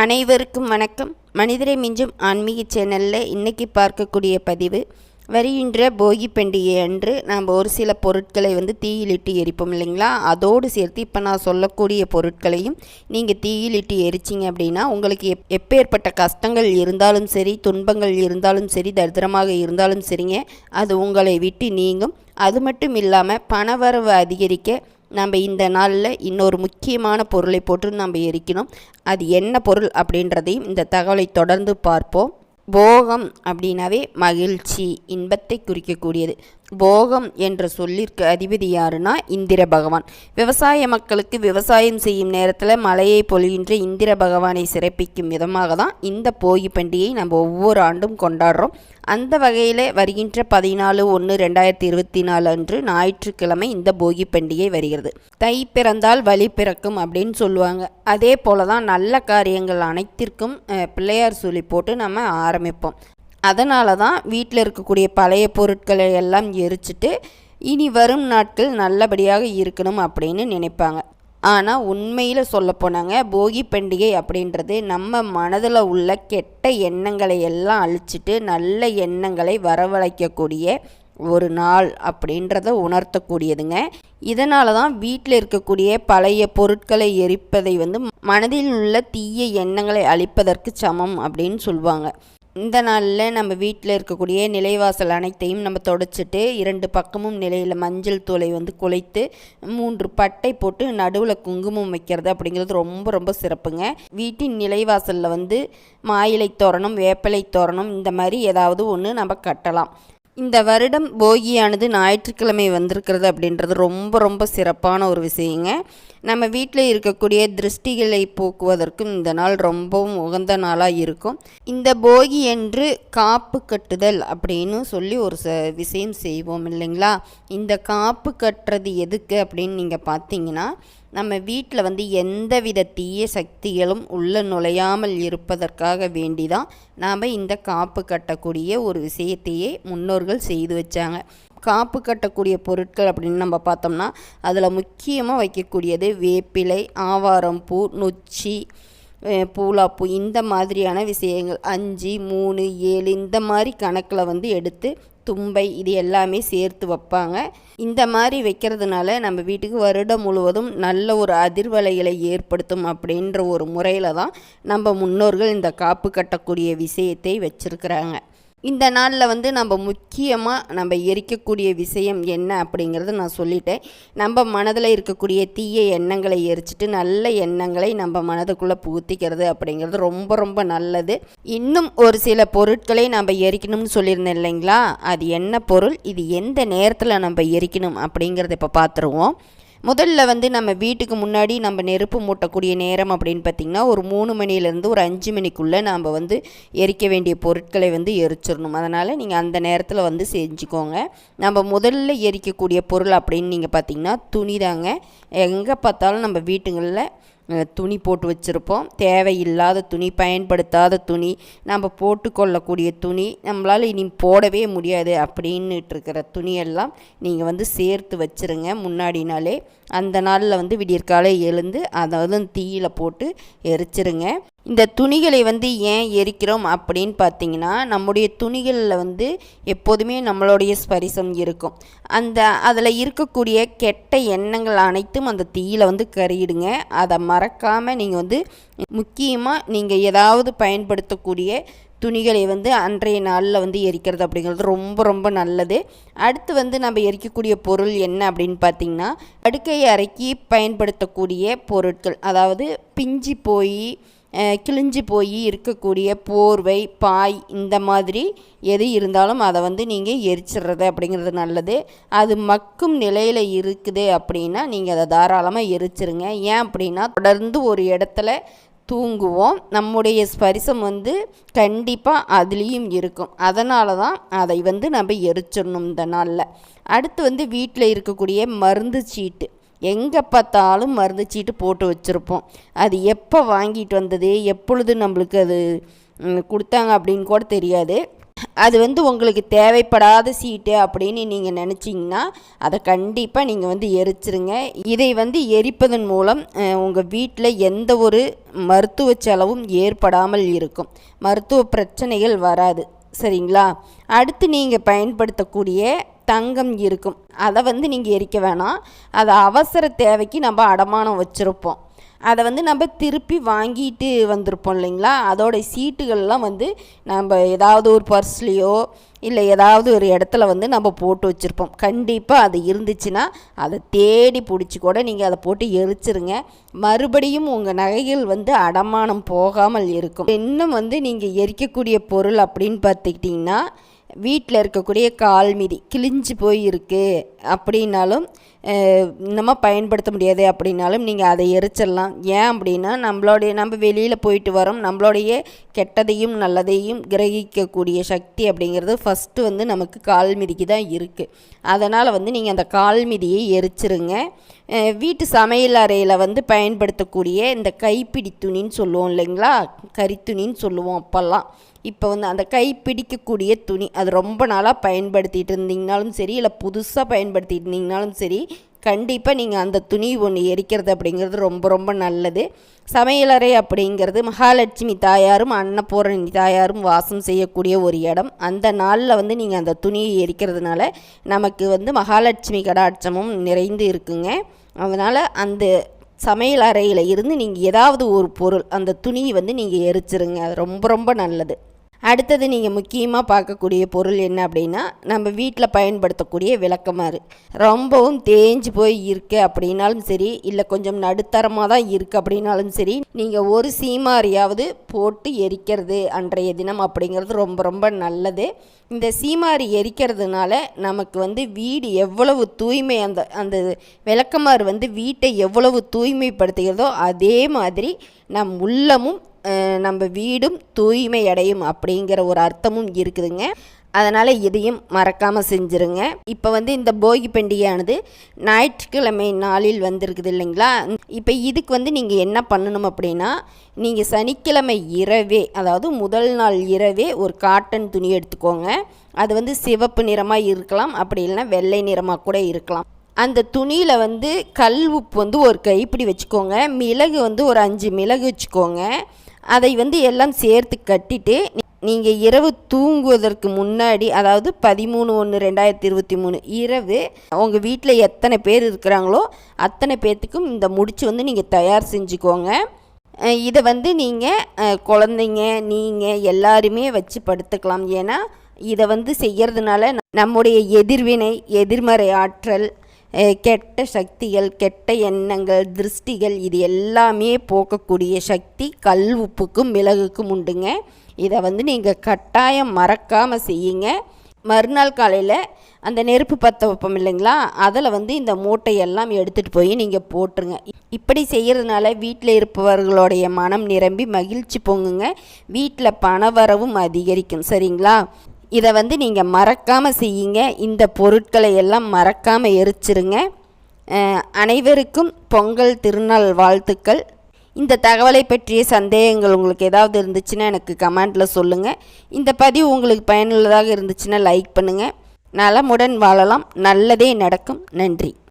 அனைவருக்கும் வணக்கம். மனிதரை மிஞ்சும் ஆன்மீக சேனலில் இன்றைக்கி பார்க்கக்கூடிய பதிவு வருகின்ற போகி பண்டிகை அன்று நாம் ஒரு சில பொருட்களை வந்து தீயிலிட்டு எரிப்போம் இல்லைங்களா? அதோடு சேர்த்து இப்போ நான் சொல்லக்கூடிய பொருட்களையும் நீங்கள் தீயிலிட்டு எரிச்சிங்க அப்படின்னா உங்களுக்கு எப் எப்பேற்பட்ட கஷ்டங்கள் இருந்தாலும் சரி துன்பங்கள் இருந்தாலும் சரி தரித்திரமாக இருந்தாலும் சரிங்க அது உங்களை விட்டு நீங்கும். அது மட்டும் இல்லாமல் பணவரவு அதிகரிக்க நம்ம இந்த நாளில் இன்னொரு முக்கியமான பொருளை போட்டு நம்ம எரிக்கணும். அது என்ன பொருள் அப்படின்றதையும் இந்த தகவலை தொடர்ந்து பார்ப்போம். போகம் அப்படின்னாவே மகிழ்ச்சி இன்பத்தை குறிக்கக்கூடியது. போகம் என்ற சொல்லிற்கு அதிபதி யாருன்னா இந்திர பகவான் விவசாய மக்களுக்கு விவசாயம் செய்யும் நேரத்தில் மழையை பொழிகின்ற இந்திர பகவானை சிறப்பிக்கும் விதமாக தான் இந்த போகி பண்டிகையை நம்ம ஒவ்வொரு ஆண்டும் கொண்டாடுறோம். அந்த வகையில் வருகின்ற பதினாலு ஒன்று ரெண்டாயிரத்தி இருபத்தி நாலு அன்று ஞாயிற்றுக்கிழமை இந்த போகி பண்டிகை வருகிறது. தை பிறந்தால் வழி பிறக்கும் அப்படின்னு சொல்லுவாங்க. அதே போல தான் நல்ல காரியங்கள் அனைத்திற்கும் பிள்ளையார் சொல்லி போட்டு நம்ம ஆரம்பிப்போம். அதனால தான் வீட்டில் இருக்கக்கூடிய பழைய பொருட்களை எல்லாம் எரிச்சிட்டு இனி வரும் நாட்கள் நல்லபடியாக இருக்கணும் அப்படின்னு நினைப்பாங்க. ஆனால் உண்மையில் சொல்லப்போனாங்க போகி பண்டிகை அப்படின்றது நம்ம மனதில் உள்ள கெட்ட எண்ணங்களை எல்லாம் அழிச்சிட்டு நல்ல எண்ணங்களை வரவழைக்கக்கூடிய ஒரு நாள் அப்படின்றத உணர்த்தக்கூடியதுங்க. இதனால தான் வீட்டில் இருக்கக்கூடிய பழைய பொருட்களை எரிப்பதை வந்து மனதில் உள்ள தீய எண்ணங்களை அழிப்பதற்கு சமம் அப்படின்னு சொல்லுவாங்க இந்த நாளில் நம்ம வீட்டில் இருக்கக்கூடிய நிலைவாசல் அனைத்தையும் நம்ம தொடச்சிட்டு இரண்டு பக்கமும் நிலையில் மஞ்சள் தூளை வந்து குலைத்து மூன்று பட்டை போட்டு நடுவில் குங்குமம் வைக்கிறது அப்படிங்கிறது ரொம்ப ரொம்ப சிறப்புங்க. வீட்டின் நிலைவாசலில் வந்து மாயிலை தோரணம் வேப்பிலை தோரணம் இந்த மாதிரி ஏதாவது ஒன்று நம்ம கட்டலாம். இந்த வருடம் போகியானது ஞாயிற்றுக்கிழமை வந்திருக்கிறது அப்படின்றது ரொம்ப ரொம்ப சிறப்பான ஒரு விஷயங்க. நம்ம வீட்டில் இருக்கக்கூடிய திருஷ்டிகளை போக்குவதற்கும் இந்த நாள் ரொம்பவும் உகந்த நாளாக இருக்கும். இந்த போகி என்று காப்பு கட்டுதல் அப்படின்னு சொல்லி ஒரு ச விஷயம் செய்வோம் இல்லைங்களா? இந்த காப்பு கட்டுறது எதுக்கு அப்படின்னு நீங்கள் பார்த்தீங்கன்னா நம்ம வீட்டில் வந்து எந்தவித தீய சக்திகளும் உள்ள நுழையாமல் இருப்பதற்காக வேண்டி தான் நாம் இந்த காப்பு கட்டக்கூடிய ஒரு விஷயத்தையே முன்னோர்கள் செய்து வச்சாங்க. காப்பு கட்டக்கூடிய பொருட்கள் அப்படின்னு நம்ம பார்த்தோம்னா அதில் முக்கியமாக வைக்கக்கூடியது வேப்பிலை ஆவாரம்பூ நொச்சி பூலாப்பூ இந்த மாதிரியான விஷயங்கள். அஞ்சு மூணு ஏழு இந்த மாதிரி கணக்கில் வந்து எடுத்து தும்பை இது எல்லாமே சேர்த்து வைப்பாங்க. இந்த மாதிரி வைக்கிறதுனால நம்ம வீட்டுக்கு வருடம் முழுவதும் நல்ல ஒரு அதிர்வலைகளை ஏற்படுத்தும் அப்படின்ற ஒரு முறையில் தான் நம்ம முன்னோர்கள் இந்த காப்பு கட்டக்கூடிய விஷயத்தை வச்சுருக்கிறாங்க. இந்த நாளில் வந்து நம்ம முக்கியமாக நம்ம எரிக்கக்கூடிய விஷயம் என்ன அப்படிங்கிறத நான் சொல்லிட்டேன். நம்ம மனதில் இருக்கக்கூடிய தீய எண்ணங்களை எரிச்சிட்டு நல்ல எண்ணங்களை நம்ம மனதுக்குள்ளே புகுத்திக்கிறது அப்படிங்கிறது ரொம்ப ரொம்ப நல்லது. இன்னும் ஒரு சில பொருட்களை நம்ம எரிக்கணும்னு சொல்லியிருந்தேன் இல்லைங்களா? அது என்ன பொருள்? இது எந்த நேரத்தில் நம்ம எரிக்கணும் அப்படிங்கிறத இப்போ பார்த்துருவோம் முதல்ல வந்து நம்ம வீட்டுக்கு முன்னாடி நம்ம நெருப்பு மூட்டக்கூடிய நேரம் அப்படின்னு பார்த்திங்கன்னா ஒரு மூணு மணிலேருந்து ஒரு அஞ்சு மணிக்குள்ளே நாம் வந்து எரிக்க வேண்டிய பொருட்களை வந்து எரிச்சிடணும். அதனால் நீங்கள் அந்த நேரத்தில் வந்து செஞ்சுக்கோங்க. நம்ம முதல்ல எரிக்கக்கூடிய பொருள் அப்படின்னு நீங்கள் பார்த்திங்கன்னா துணி தாங்க. எங்கே பார்த்தாலும் நம்ம வீட்டுங்களில் துணி போட்டு வச்சுருப்போம். தேவையில்லாத துணி பயன்படுத்தாத துணி நம்ம போட்டுக்கொள்ளக்கூடிய துணி நம்மளால் இனி போடவே முடியாது அப்படின்னுட்டு இருக்கிற துணியெல்லாம் நீங்கள் வந்து சேர்த்து வச்சுருங்க. முன்னாடி நாளே அந்த நாளில் வந்து விடியற்காலை எழுந்து அதை வந்து போட்டு எரிச்சிருங்க. இந்த துணிகளை வந்து ஏன் எரிக்கிறோம் அப்படின்னு பார்த்தீங்கன்னா நம்முடைய துணிகளில் வந்து எப்போதுமே நம்மளுடைய ஸ்பரிசம் இருக்கும். அந்த அதில் இருக்கக்கூடிய கெட்ட எண்ணங்கள் அனைத்தும் அந்த தீயில வந்து கறியிடுங்க அதை மறக்காமல் நீங்கள் வந்து முக்கியமாக நீங்கள் ஏதாவது பயன்படுத்தக்கூடிய துணிகளை வந்து அன்றைய நாளில் வந்து எரிக்கிறது அப்படிங்கிறது ரொம்ப ரொம்ப நல்லது. அடுத்து வந்து நம்ம எரிக்கக்கூடிய பொருள் என்ன அப்படின்னு பார்த்தீங்கன்னா படுக்கை அறைக்கு பயன்படுத்தக்கூடிய பொருட்கள். அதாவது பிஞ்சு போய் கிழிஞ்சு போய் இருக்கக்கூடிய போர்வை பாய் இந்த மாதிரி எது இருந்தாலும் அதை வந்து நீங்கள் எரிச்சிடுறது அப்படிங்கிறது நல்லது. அது மக்கும் நிலையில் இருக்குது அப்படின்னா நீங்கள் அதை தாராளமாக எரிச்சிருங்க. ஏன் அப்படின்னா தொடர்ந்து ஒரு இடத்துல தூங்குவோம். நம்முடைய ஸ்பரிசம் வந்து கண்டிப்பாக அதுலேயும் இருக்கும். அதனால தான் அதை வந்து நம்ம எரிச்சிடணும் இந்த நாளில். அடுத்து வந்து வீட்டில் இருக்கக்கூடிய மருந்து சீட்டு. எங்கே பார்த்தாலும் மருந்து சீட்டு போட்டு வச்சுருப்போம். அது எப்போ வாங்கிட்டு வந்தது எப்பொழுது நம்மளுக்கு அது கொடுத்தாங்க அப்படின்னு கூட தெரியாது. அது வந்து உங்களுக்கு தேவைப்படாத சீட்டு அப்படின்னு நீங்கள் நினச்சிங்கன்னா அதை கண்டிப்பாக நீங்கள் வந்து எரிச்சிருங்க. இதை வந்து எரிப்பதன் மூலம் உங்கள் வீட்டில் எந்த ஒரு மருத்துவ செலவும் ஏற்படாமல் இருக்கும். மருத்துவ பிரச்சனைகள் வராது. சரிங்களா? அடுத்து நீங்கள் பயன்படுத்தக்கூடிய தங்கம் இருக்கும். அதை வந்து நீங்கள் எரிக்க வேணாம். அதை அவசர தேவைக்கு நம்ம அடமானம் வச்சுருப்போம். அதை வந்து நம்ம திருப்பி வாங்கிட்டு வந்திருப்போம் இல்லைங்களா? அதோடைய சீட்டுகள்லாம் வந்து நம்ம ஏதாவது ஒரு பர்ஸ்லேயோ இல்லை ஏதாவது ஒரு இடத்துல வந்து நம்ம போட்டு வச்சுருப்போம். கண்டிப்பாக அது இருந்துச்சுன்னா அதை தேடி பிடிச்சி கூட நீங்கள் அதை போட்டு எரிச்சிருங்க. மறுபடியும் உங்கள் நகைகள் வந்து அடமானம் போகாமல் இருக்கும். இன்னும் வந்து நீங்கள் எரிக்கக்கூடிய பொருள் அப்படின்னு பார்த்துக்கிட்டிங்கன்னா வீட்டில் இருக்கக்கூடிய கால் மீதி கிழிஞ்சு போய் இருக்குது அப்படின்னாலும் இன்னமும் பயன்படுத்த முடியாது அப்படின்னாலும் நீங்கள் அதை எரிச்சிடலாம். ஏன் அப்படின்னா நம்மளோடைய நம்ம வெளியில் போயிட்டு வரோம். நம்மளுடைய கெட்டதையும் நல்லதையும் கிரகிக்கக்கூடிய சக்தி அப்படிங்கிறது ஃபஸ்ட்டு வந்து நமக்கு கால் மிதிக்கு தான் இருக்குது அதனால் வந்து நீங்கள் அந்த கால் மிதியை எரிச்சிருங்க. வீட்டு சமையல் அறையில் வந்து பயன்படுத்தக்கூடிய இந்த கைப்பிடி துணின்னு சொல்லுவோம் இல்லைங்களா? கறித்துணின்னு சொல்லுவோம் அப்போல்லாம். இப்போ வந்து அந்த கை பிடிக்கக்கூடிய துணி அது ரொம்ப நாளாக பயன்படுத்திகிட்டு இருந்தீங்கனாலும் சரி இல்லை புதுசாக பயன்படுத்திட்டு இருந்தீங்கனாலும் சரி கண்டிப்பாக நீங்கள் அந்த துணி ஒன்று எரிக்கிறது அப்படிங்கிறது ரொம்ப ரொம்ப நல்லது. சமையலறை அப்படிங்கிறது மகாலட்சுமி தாயாரும் அன்னபூரணி தாயாரும் வாசம் செய்யக்கூடிய ஒரு இடம். அந்த நாளில் வந்து நீங்கள் அந்த துணியை எரிக்கிறதுனால நமக்கு வந்து மகாலட்சுமி கடாட்சமும் நிறைந்து இருக்குங்க. அதனால் அந்த சமையல் அறையில் இருந்து நீங்கள் ஏதாவது ஒரு பொருள் அந்த துணியை வந்து நீங்கள் எரிச்சிருங்க. அது ரொம்ப ரொம்ப நல்லது. அடுத்தது நீங்கள் முக்கியமாக பார்க்கக்கூடிய பொருள் என்ன அப்படின்னா நம்ம வீட்டில் பயன்படுத்தக்கூடிய விளக்கமாறு ரொம்பவும் தேஞ்சு போய் இருக்கு அப்படின்னாலும் சரி இல்லை கொஞ்சம் நடுத்தரமாக தான் இருக்குது அப்படின்னாலும் சரி நீங்கள் ஒரு சீமாரியாவது போட்டு எரிக்கிறது அன்றைய தினம் அப்படிங்கிறது ரொம்ப ரொம்ப நல்லது. இந்த சீமாரி எரிக்கிறதுனால நமக்கு வந்து வீடு எவ்வளவு தூய்மை அந்த அந்த விளக்கமாறு வந்து வீட்டை எவ்வளவு தூய்மைப்படுத்துகிறதோ அதே மாதிரி நம் உள்ளமும் நம்ம வீடும் தூய்மை அடையும் அப்படிங்கிற ஒரு அர்த்தமும் இருக்குதுங்க. அதனால் இதையும் மறக்காமல் செஞ்சுருங்க. இப்போ வந்து இந்த போகி பண்டிகையானது ஞாயிற்றுக்கிழமை நாளில் வந்திருக்குது இல்லைங்களா? இப்போ இதுக்கு வந்து நீங்கள் என்ன பண்ணணும் அப்படின்னா நீங்கள் சனிக்கிழமை இரவே அதாவது முதல் நாள் இரவே ஒரு காட்டன் துணி எடுத்துக்கோங்க. அது வந்து சிவப்பு நிறமாக இருக்கலாம் அப்படி இல்லைன்னா வெள்ளை நிறமாக கூட இருக்கலாம். அந்த துணியில் வந்து கல் உப்பு வந்து ஒரு கைப்பிடி வச்சுக்கோங்க. மிளகு வந்து ஒரு அஞ்சு மிளகு வச்சுக்கோங்க. அதை வந்து எல்லாம் சேர்த்து கட்டிட்டு நீங்கள் இரவு தூங்குவதற்கு முன்னாடி அதாவது பதிமூணு ஒன்று ரெண்டாயிரத்தி இருபத்தி மூணு இரவு உங்கள் வீட்டில் எத்தனை பேர் இருக்கிறாங்களோ அத்தனை பேர்த்துக்கும் இந்த முடிச்சு வந்து நீங்கள் தயார் செஞ்சுக்கோங்க. இதை வந்து நீங்கள் குழந்தைங்க நீங்கள் எல்லாருமே வச்சு படுத்துக்கலாம். ஏன்னா இதை வந்து செய்கிறதுனால நம்முடைய எதிர்வினை எதிர்மறை ஆற்றல் கெட்ட சக்திகள் கெட்ட எண்ணங்கள் திருஷ்டிகள் இது எல்லாமே போக்கக்கூடிய சக்தி கல் உப்புக்கும் மிளகுக்கும் உண்டுங்க. இதை வந்து நீங்கள் கட்டாயம் மறக்காமல் செய்யுங்க. மறுநாள் காலையில் அந்த நெருப்பு பற்ற வைப்போம் இல்லைங்களா? அதில் வந்து இந்த மூட்டையெல்லாம் எடுத்துகிட்டு போய் நீங்கள் போட்டுருங்க. இப்படி செய்கிறதுனால வீட்டில் இருப்பவர்களுடைய மனம் நிரம்பி மகிழ்ச்சி பொங்குங்க. வீட்டில் பணவரவும் அதிகரிக்கும். சரிங்களா? இதை வந்து நீங்கள் மறக்காமல் செய்யுங்க. இந்த பொருட்களை எல்லாம் மறக்காமல் எரிச்சிருங்க. அனைவருக்கும் பொங்கல் திருநாள் வாழ்த்துக்கள். இந்த தகவலை பற்றிய சந்தேகங்கள் உங்களுக்கு ஏதாவது இருந்துச்சுன்னா எனக்கு கமெண்டில் சொல்லுங்கள் இந்த பதிவு உங்களுக்கு பயனுள்ளதாக இருந்துச்சுன்னா லைக் பண்ணுங்கள் நலமுடன் வாழலாம். நல்லதே நடக்கும். நன்றி.